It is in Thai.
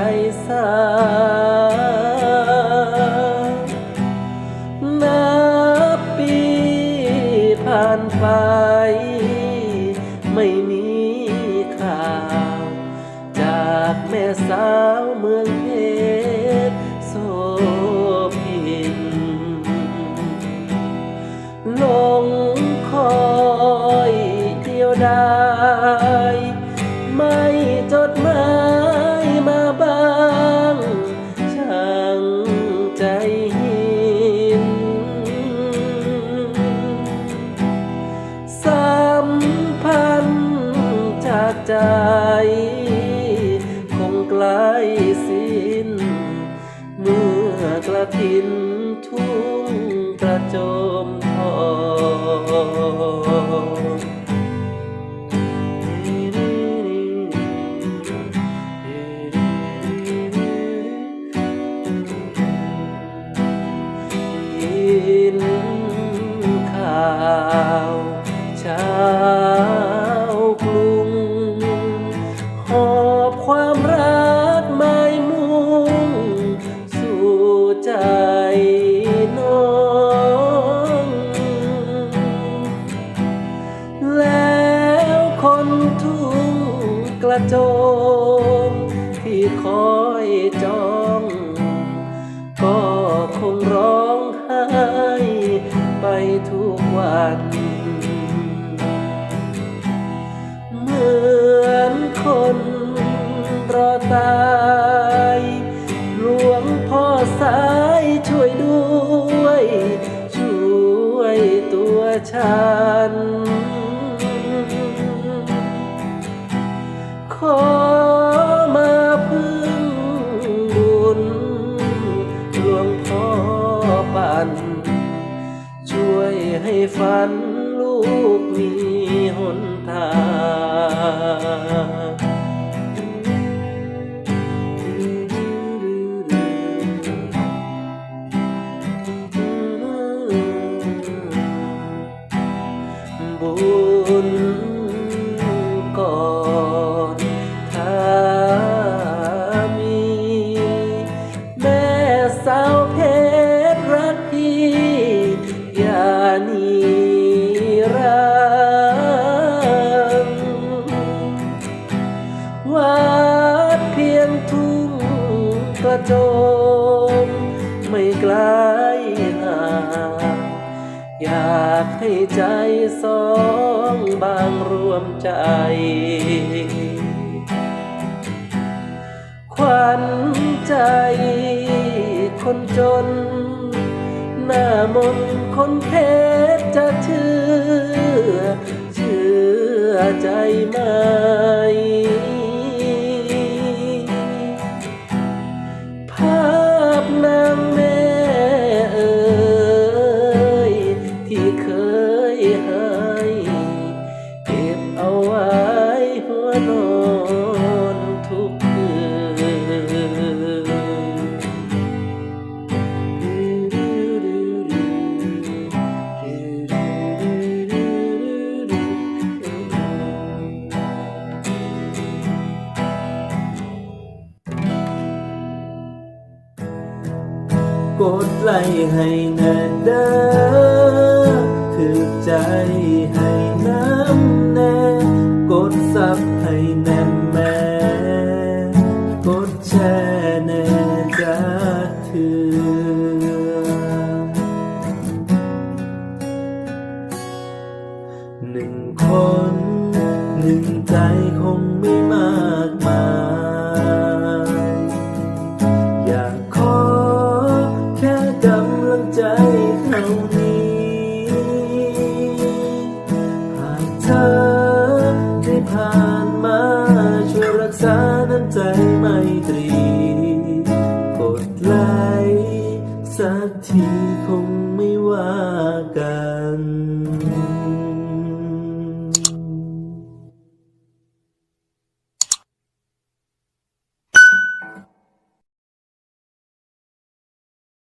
ใจสานับปีผ่านไป ไม่มีข่าว จากแม่สาวเมืองเพชร ใจ คงไกลสิ้น เมื่อกระถินทุ่งกระโจ คอยจ้อง ก็คงร้องไห้ไปทุกวัน เหมือนคนรอตายหลวงพ่อสายช่วยด้วย ช่วยตัวฉัน ขอ ฝัน จม ไม่ไกลห่างอยากให้ใจสองบางรวมใจขวัญใจคนจน หน้ามนคนเพชรจะชื่อ ดไลค์ให้แน่เด้อถือใจให้น้ำแน่กดซับให้แน่แม่กดแชร์แน่จะถือหนึ่งคน หนึ่งใจคงไม่มากมาย น้ำใจไมตรี